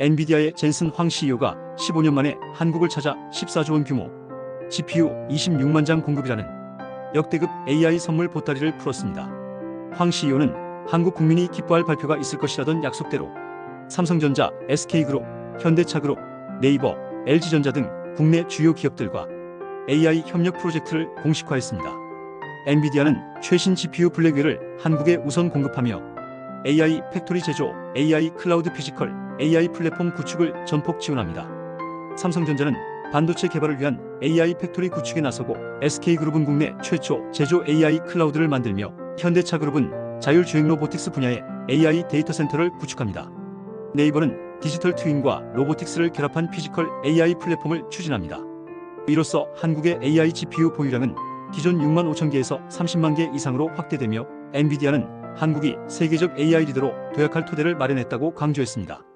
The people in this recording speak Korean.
엔비디아의 젠슨 황 CEO가 15년 만에 한국을 찾아 14조 원 규모 GPU 26만 장 공급이라는 역대급 AI 선물 보따리를 풀었습니다. 황 CEO는 한국 국민이 기뻐할 발표가 있을 것이라던 약속대로 삼성전자, SK그룹, 현대차그룹, 네이버, LG전자 등 국내 주요 기업들과 AI 협력 프로젝트를 공식화했습니다. 엔비디아는 최신 GPU 블랙웰을 한국에 우선 공급하며 AI 팩토리 제조, AI 클라우드 피지컬, AI 플랫폼 구축을 전폭 지원합니다. 삼성전자는 반도체 개발을 위한 AI 팩토리 구축에 나서고 SK그룹은 국내 최초 제조 AI 클라우드를 만들며 현대차그룹은 자율주행 로보틱스 분야의 AI 데이터 센터를 구축합니다. 네이버는 디지털 트윈과 로보틱스를 결합한 피지컬 AI 플랫폼을 추진합니다. 이로써 한국의 AI GPU 보유량은 기존 6만 5천 개에서 30만 개 이상으로 확대되며 엔비디아는 한국이 세계적 AI 리더로 도약할 토대를 마련했다고 강조했습니다.